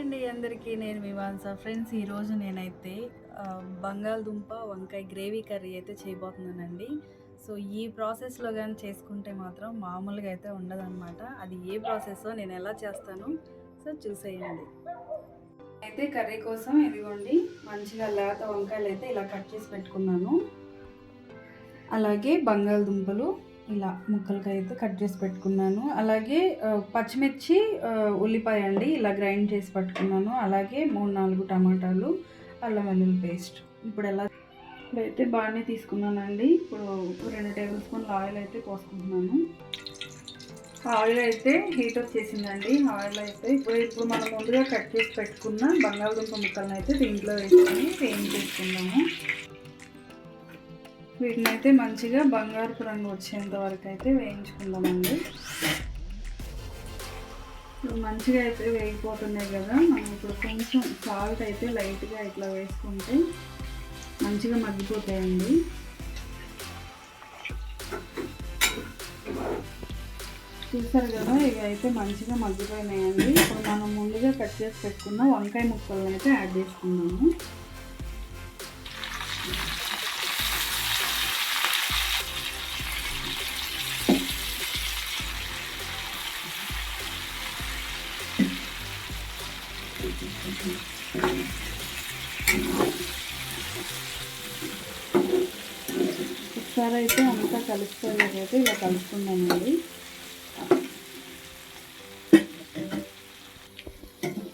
అండి అందరికీ నేను వివాన్స ఫ్రెండ్స్ ఈరోజు నేనైతే బంగాళదుంప వంకాయ గ్రేవీ కర్రీ అయితే చేయబోతున్నానండి. సో ఈ ప్రాసెస్లో కానీ చేసుకుంటే మాత్రం మామూలుగా అయితే ఉండదన్నమాట. అది ఏ ప్రాసెస్సో నేను ఎలా చేస్తాను సో చూసేయండి. అయితే కర్రీ కోసం ఇదిగోండి మంచిగా లేత వంకాయలు అయితే ఇలా కట్ చేసి పెట్టుకున్నాను. అలాగే బంగాళదుంపలు ఇలా ముక్కలకి అయితే కట్ చేసి పెట్టుకున్నాను. అలాగే పచ్చిమిర్చి ఉల్లిపాయ అండి ఇలా గ్రైండ్ చేసి పెట్టుకున్నాను. అలాగే మూడు నాలుగు టమాటాలు అల్లం వెల్లుల్లి పేస్ట్. ఇప్పుడు ఎలా అయితే బాగానే తీసుకున్నానండి. ఇప్పుడు రెండు టేబుల్ స్పూన్ల ఆయిల్ అయితే పోసుకుంటున్నాను. ఆయిల్ అయితే హీట్ వచ్చేసిందండి. ఆయిల్ అయితే ఇప్పుడు ఇప్పుడు మనం ముందుగా కట్ చేసి పెట్టుకున్న బంగాళదుంప ముక్కలను అయితే దీంట్లో వేసుకొని వేయించేసుకుందాము. వీటిని అయితే మంచిగా బంగారపు రంగు వచ్చేంత వరకు అయితే వేయించుకుందామండి. ఇప్పుడు మంచిగా అయితే వేగిపోతున్నాయి కదా మనం ఇప్పుడు కొంచెం సాల్ట్ అయితే లైట్గా ఇట్లా వేసుకుంటే మంచిగా మగ్గిపోతాయండి. చూసారు కదా ఇవి అయితే మంచిగా మగ్గిపోయినాయండి. ఇప్పుడు మనం ముందుగా కట్ చేసి పెట్టుకున్న వంకాయ ముక్కలను అయితే యాడ్ చేసుకున్నాము ఒకసారి అయితే అంతా కలిసిపోయేలాగైతే ఇలా కలుపుకుందామండి.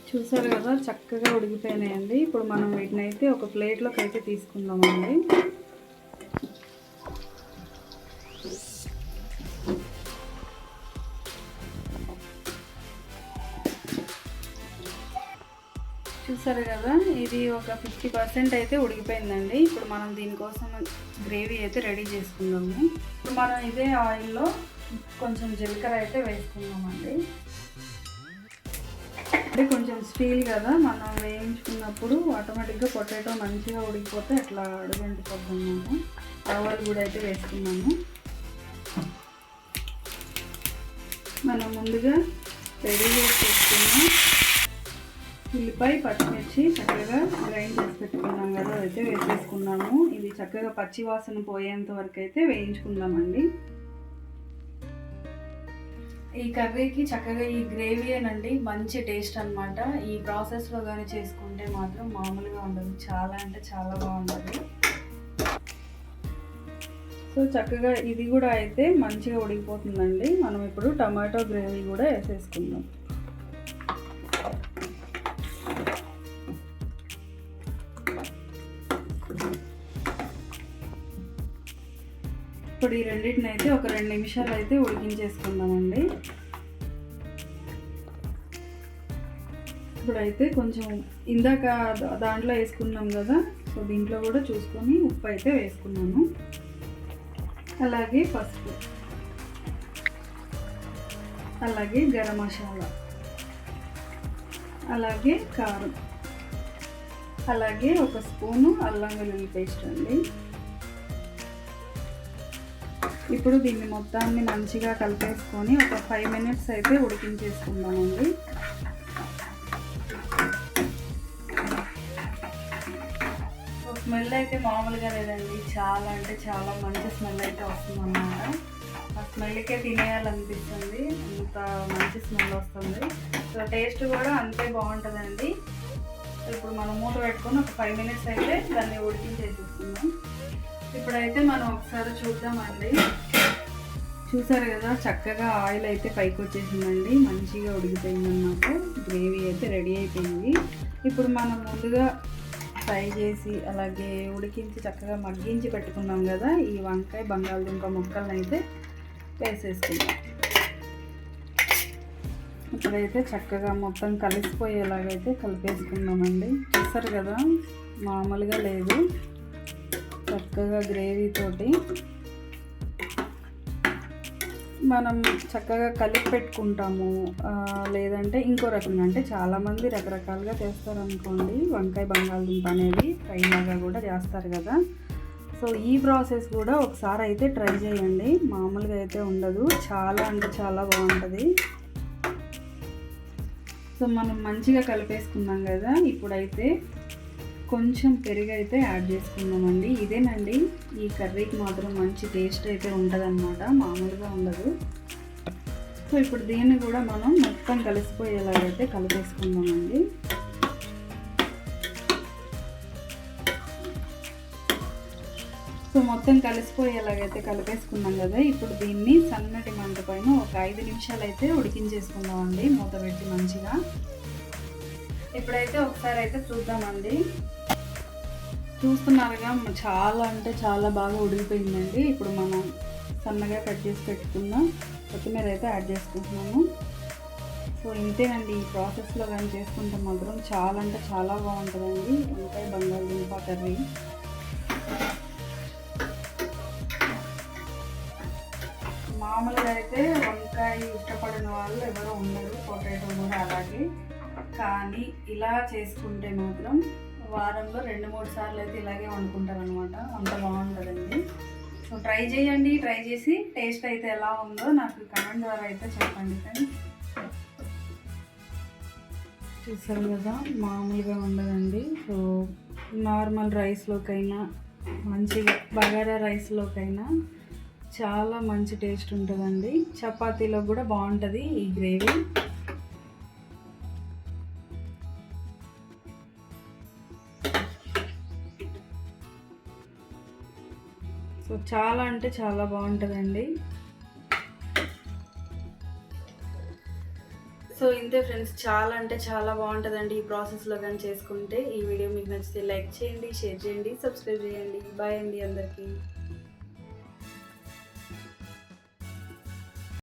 చూసారు కదా చక్కగా ఉడికిపోయినాయండి. ఇప్పుడు మనం వీటిని అయితే ఒక ప్లేట్లోకి అయితే తీసుకుందామండి. చూసారు కదా ఇది ఒక ఫిఫ్టీ పర్సెంట్ అయితే ఉడికిపోయిందండి. ఇప్పుడు మనం దీనికోసం గ్రేవీ అయితే రెడీ చేసుకుందాము. ఇప్పుడు మనం ఇదే ఆయిల్లో కొంచెం జీలకర్ర అయితే వేసుకుందామండి. అంటే కొంచెం స్టీల్ కదా మనం వేయించుకున్నప్పుడు ఆటోమేటిక్గా పొటాటో మంచిగా ఉడికిపోతే అట్లా అడుగంటిపోతున్నాము ఆవాలు కూడా అయితే వేసుకున్నాము. మనం ముందుగా రెడీ చేసి ఉల్లిపాయ పచ్చిమిర్చి చక్కగా గ్రైండ్ చేసి పెట్టుకున్నాం కదా అదైతే వేసేసుకున్నాము. ఇది చక్కగా పచ్చి వాసన పోయేంత వరకు అయితే వేయించుకుందామండి. ఈ కర్రీకి చక్కగా ఈ గ్రేవీ అనండి మంచి టేస్ట్ అనమాట ఈ ప్రాసెస్లో కానీ చేసుకుంటే మాత్రం మామూలుగా ఉండదు. చాలా అంటే చాలా బాగుంటుంది. సో చక్కగా ఇది కూడా అయితే మంచిగా ఉడికిపోతుందండి. మనం ఇప్పుడు టమాటో గ్రేవీ కూడా వేసేసుకుందాం. ఇప్పుడు ఈ రెండింటిని అయితే ఒక రెండు నిమిషాలు అయితే ఉడికించేసుకుందామండి. ఇప్పుడైతే కొంచెం ఇందాక దాంట్లో వేసుకున్నాం కదా సో దీంట్లో కూడా చూసుకొని ఉప్పు అయితే వేసుకున్నాను. అలాగే పసుపు. అలాగే గరం మసాలా. అలాగే కారం. అలాగే ఒక స్పూను అల్లం వెల్లుల్లి పేస్ట్ అండి. ఇప్పుడు దీన్ని మొత్తాన్ని మంచిగా కలిపేసుకొని ఒక ఫైవ్ మినిట్స్ అయితే ఉడికించేసుకుందామండి. స్మెల్ అయితే మామూలుగా లేదండి. చాలా అంటే చాలా మంచి స్మెల్ అయితే వస్తుందన్నమాట. ఆ స్మెల్కే తినేయాలనిపిస్తుంది. అంత మంచి స్మెల్ వస్తుంది. సో టేస్ట్ కూడా అంతే బాగుంటుందండి. ఇప్పుడు మనం మూత పెట్టుకొని ఒక ఫైవ్ మినిట్స్ అయితే దాన్ని ఉడికించేసేస్తున్నాం ఇప్పుడైతే మనం ఒకసారి చూద్దామండి. చూసారు కదా చక్కగా ఆయిల్ అయితే పైకి వచ్చేసిందండి. మంచిగా ఉడికిపోయింది అన్నమాట. గ్రేవీ అయితే రెడీ అయిపోయింది. ఇప్పుడు మనం ముందుగా ఫ్రై చేసి అలాగే ఉడికించి చక్కగా మగ్గించి పెట్టుకున్నాం కదా ఈ వంకాయ బంగాళదుంప ముక్కలను అయితే వేసేసుకుందాం. ఇప్పుడైతే చక్కగా మొత్తం కలిసిపోయేలాగైతే కలిపేసుకున్నామండి చూసారు కదా మామూలుగా లేదు. చక్కగా గ్రేవీతోటి మనం చక్కగా కలిపి పెట్టుకుంటాము. లేదంటే ఇంకో రకంగా అంటే చాలామంది రకరకాలుగా చేస్తారు అనుకోండి వంకాయ బంగాళదుంప అనేది ఫ్రై లాగా కూడా చేస్తారు కదా. సో ఈ ప్రాసెస్ కూడా ఒకసారి అయితే ట్రై చేయండి. మామూలుగా అయితే ఉండదు. చాలా అంటే చాలా బాగుంటుంది. సో మనం మంచిగా కలిపేసుకున్నాం కదా. ఇప్పుడైతే కొంచెం పెరుగు అయితే యాడ్ చేసుకుందామండి. ఇదేనండి. ఈ కర్రీకి మాత్రం మంచి టేస్ట్ అయితే ఉంటుందన్నమాట. మామూలుగా ఉండదు. సో ఇప్పుడు దీన్ని కూడా మనం మొత్తం కలిసిపోయేలాగైతే కలిపేసుకుందామండి. సో మొత్తం కలిసిపోయేలాగైతే కలిపేసుకున్నాం కదా. ఇప్పుడు దీన్ని సన్నటి మంట పైన ఒక ఐదు నిమిషాలు అయితే ఉడికించేసుకుందామండి. మూత పెట్టి మంచిగా. ఇప్పుడైతే ఒకసారి అయితే చూద్దామండి. చూస్తున్నారుగా చాలా అంటే చాలా బాగా ఉడికిపోయిందండి. ఇప్పుడు మనం సన్నగా కట్ చేసి పెట్టుకున్న కొత్తిమీర అయితే యాడ్ చేసుకుంటున్నాము. సో ఇంతేనండి ఈ ప్రాసెస్లో కానీ చేసుకుంటే మాత్రం చాలా అంటే చాలా బాగుంటుందండి. వంకాయ బంగాళదుంప కర్రీ. మామూలుగా అయితే వంకాయ ఇష్టపడిన వాళ్ళు ఎవరు ఉండరు పొటాటో కూడా అలాగే. కానీ ఇలా చేసుకుంటే మాత్రం వారంలో రెండు మూడు సార్లు అయితే ఇలాగే వండుకుంటారు అనమాట అంత బాగుంటుందండి సో ట్రై చేయండి ట్రై చేసి టేస్ట్ అయితే ఎలా ఉందో నాకు కమెంట్ ద్వారా అయితే చెప్పండి ఫ్రెండ్స్. చూసారు కదా మామూలుగా ఉండదండి. సో నార్మల్ రైస్లోకైనా మంచిగా బగారా రైస్లోకైనా చాలా మంచి టేస్ట్ ఉంటుందండి. చపాతీలో కూడా బాగుంటుంది ఈ గ్రేవీ. సో చాలా అంటే చాలా బాగుంటుందండి. సో ఇంతే ఫ్రెండ్స్ చాలా అంటే చాలా బాగుంటుందండి ఈ ప్రాసెస్లో కానీ చేసుకుంటే. ఈ వీడియో మీకు నచ్చితే లైక్ చేయండి షేర్ చేయండి సబ్స్క్రైబ్ చేయండి. బాయ్ అండి అందరికీ.